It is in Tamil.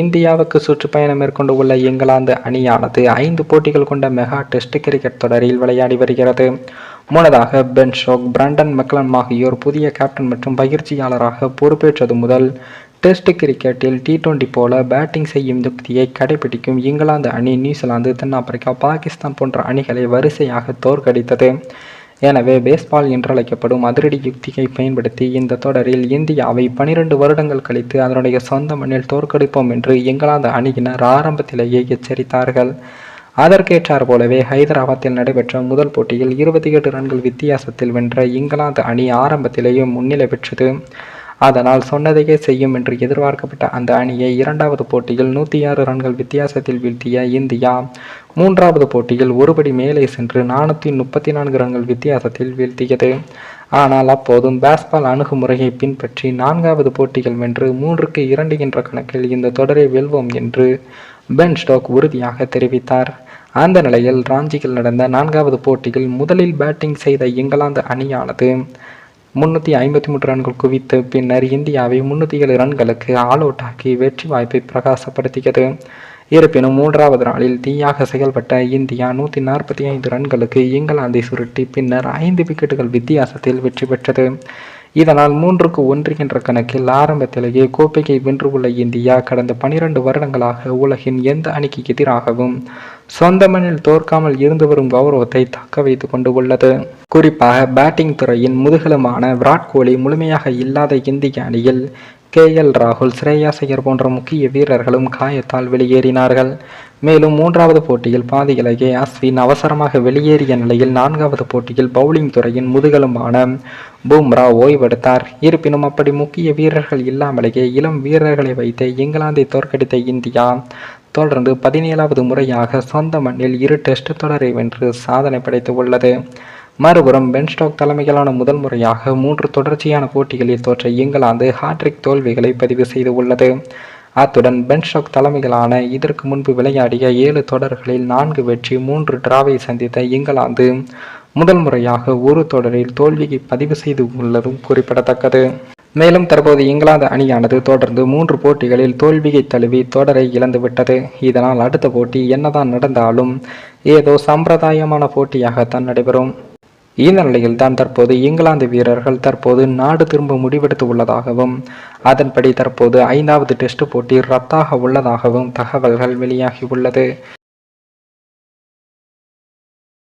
இந்தியாவுக்கு சுற்றுப்பயணம் மேற்கொண்டு உள்ள இங்கிலாந்து அணியானது ஐந்து போட்டிகள் கொண்ட மெகா டெஸ்ட் கிரிக்கெட் தொடரில் விளையாடி வருகிறது. முன்னதாக பென் ஷோக் பிரண்டன் மெக்லன் ஆகியோர் புதிய கேப்டன் மற்றும் பயிற்சியாளராக பொறுப்பேற்றது முதல் டெஸ்ட் கிரிக்கெட்டில் டி டுவெண்டி போல பேட்டிங் செய்யும் யுக்தியை கடைபிடிக்கும் இங்கிலாந்து அணி நியூசிலாந்து தென்னாப்பிரிக்கா பாகிஸ்தான் போன்ற அணிகளை வரிசையாக தோற்கடித்தது. எனவே பேஸ்பால் என்றழைக்கப்படும் அதிரடி யுக்தியை பயன்படுத்தி இந்த தொடரில் இந்தியாவை பனிரெண்டு வருடங்கள் கழித்து அதனுடைய சொந்த மண்ணில் தோற்கடிப்போம் என்று இங்கிலாந்து அணியினர் ஆரம்பத்திலேயே எச்சரித்தார்கள். அதற்கேற்றார் போலவே ஹைதராபாத்தில் நடைபெற்ற முதல் போட்டியில் இருபத்தி எட்டு ரன்கள் வித்தியாசத்தில் வென்ற இங்கிலாந்து அணி ஆரம்பத்திலேயே முன்னிலை பெற்றது. அதனால் சொன்னதையே செய்யும் என்று எதிர்பார்க்கப்பட்ட அந்த அணியை இரண்டாவது போட்டியில் நூற்றி ஆறு ரன்கள் வித்தியாசத்தில் வீழ்த்திய இந்தியா மூன்றாவது போட்டியில் ஒருபடி மேலே சென்று நானூற்றி முப்பத்தி நான்கு ரன்கள் வித்தியாசத்தில் வீழ்த்தியது. ஆனால் அப்போதும் பேஸ்பால் அணுகுமுறையை பின்பற்றி நான்காவது போட்டிகள் வென்று மூன்றுக்கு இரண்டு என்ற கணக்கில் இந்த தொடரை வெல்வோம் என்று பென் ஸ்டோக் உறுதியாக தெரிவித்தார். அந்த நிலையில் ராஞ்சியில் நடந்த நான்காவது போட்டியில் முதலில் பேட்டிங் செய்த இங்கிலாந்து அணியானது முன்னூற்றி ஐம்பத்தி மூன்று ரன்கள் குவித்து பின்னர் இந்தியாவை முன்னூற்றி ஏழு ரன்களுக்கு ஆல் அவுட் ஆக்கி வெற்றி வாய்ப்பை பிரகாசப்படுத்தியது. இருப்பினும் மூன்றாவது நாளில் தீயாக செயல்பட்ட இந்தியா நூற்றி நாற்பத்தி ஐந்து ரன்களுக்கு இங்கிலாந்தை சுருட்டி பின்னர் ஐந்து விக்கெட்டுகள் வித்தியாசத்தில் வெற்றி பெற்றது. இதனால் மூன்றுக்கு ஒன்று என்ற கணக்கில் ஆரம்பத்திலேயே கோப்பையை வென்றுள்ள இந்தியா கடந்த பனிரெண்டு வருடங்களாக உலகின் எந்த அணிக்கு எதிராகவும் சொந்த மண்ணில் தோற்காமல் இருந்து வரும் கௌரவத்தை தக்க வைத்துக் கொண்டு உள்ளது. குறிப்பாக பேட்டிங் துறையின் முதுகலுமான விராட் கோலி முழுமையாக இல்லாத இந்திய அணியில் கே. எல். ராகுல் ஸ்ரேயா ஐயர் போன்ற முக்கிய வீரர்களும் காயத்தால் வெளியேறினார்கள். மேலும் மூன்றாவது போட்டியில் பாதியிலேயே அஸ்வின் அவசரமாக வெளியேறிய நிலையில் நான்காவது போட்டியில் பவுலிங் துறையின் முதுகலுமான பும்ரா ஓய்வெடுத்தார். இருப்பினும் அப்படி முக்கிய வீரர்கள் இல்லாமலேயே இளம் வீரர்களை வைத்து இங்கிலாந்தை தோற்கடித்த இந்தியா தொடர்ந்து பதினேழாவது முறையாக சொந்த மண்ணில் இரு டெஸ்ட் தொடரை வென்று சாதனை படைத்து உள்ளது மறுபுறம் பென்ஸ்டாக் தலைமையிலான முதல் முறையாக மூன்று தொடர்ச்சியான போட்டிகளில் தோற்ற இங்கிலாந்து ஹாட்ரிக் தோல்விகளை பதிவு செய்து உள்ளது. அத்துடன் பென்ஸ்டாக் தலைமையிலான இதற்கு முன்பு விளையாடிய ஏழு தொடர்களில் நான்கு வெற்றி மூன்று டிராவை சந்தித்த இங்கிலாந்து முதல் முறையாக ஒரு தொடரில் தோல்வியை பதிவு செய்து உள்ளதும் குறிப்பிடத்தக்கது. மேலும் தற்போது இங்கிலாந்து அணியானது தொடர்ந்து மூன்று போட்டிகளில் தோல்வியை தழுவி தொடரை இழந்துவிட்டது இதனால் அடுத்த போட்டி என்னதான் நடந்தாலும் ஏதோ சம்பிரதாயமான போட்டியாகத்தான் நடைபெறும். இந்த நிலையில் தான் தற்போது இங்கிலாந்து வீரர்கள் தற்போது நாடு திரும்ப முடிவெடுத்து உள்ளதாகவும் அதன்படி தற்போது ஐந்தாவது டெஸ்ட் போட்டி ரத்தாக உள்ளதாகவும் தகவல்கள் வெளியாகி உள்ளது.